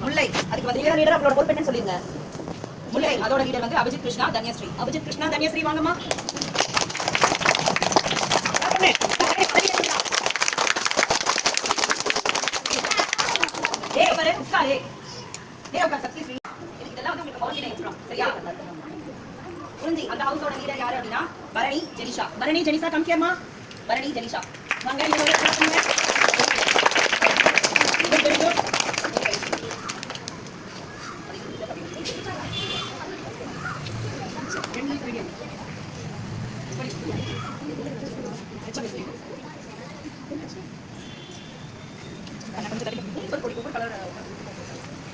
முல்லை அதுக்கு வந்து leader leader அவங்களோட பொறுப்பு சொல்லிருங்க முல்லை அதோட லீடர் வந்து அபிஜித் கிருஷ்ணா தன்யஸ்ரீ அபிஜித் கிருஷ்ணா தன்யஸ்ரீ வாங்கம்மா ஏய் உங்களுக்கு அந்த ஹவுஸோட லீடர் யாரு அப்படின்னா பரணி ஜெனிஷா பரணி ஜெனிஷா கம்பியம்மா பரணி ஜெனிஷா வாங்க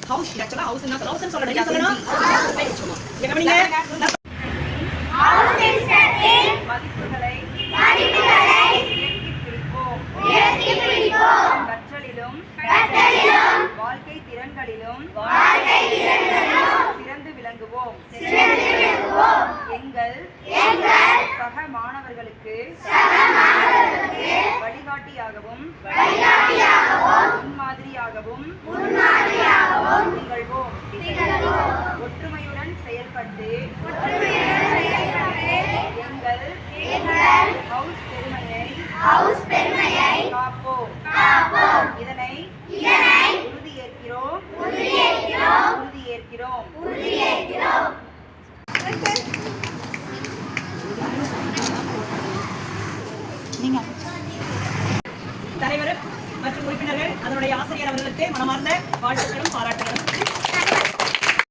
ஹவுஸ் ஆக்சுவலா ஹவுஸ் என்ன ஹவுஸ் சொல்றேன் மதிப்புகளை பிடிப்போம். கற்றலிலும் வாழ்க்கை திறன்களிலும் சிறந்து விளங்குவோம் எங்கள் சக மாணவர்களுக்கு வழிகாட்டியாகவும் முன்மாதிரியாகவும் திகழ்வோம். ஒற்றுமையுடன் செயல்பட்டு எங்கள் ஹவுஸ் பெருமையை காப்போம். இதனை உறுதியேற்கிறோம். உறுதியேற்கிறோம். தலைவர் மற்றும் உறுப்பினர்கள் அதனுடைய ஆசிரியர் அவர்களுக்கு மனமார்ந்த வாழ்த்துக்களும் பாராட்டுகளும்.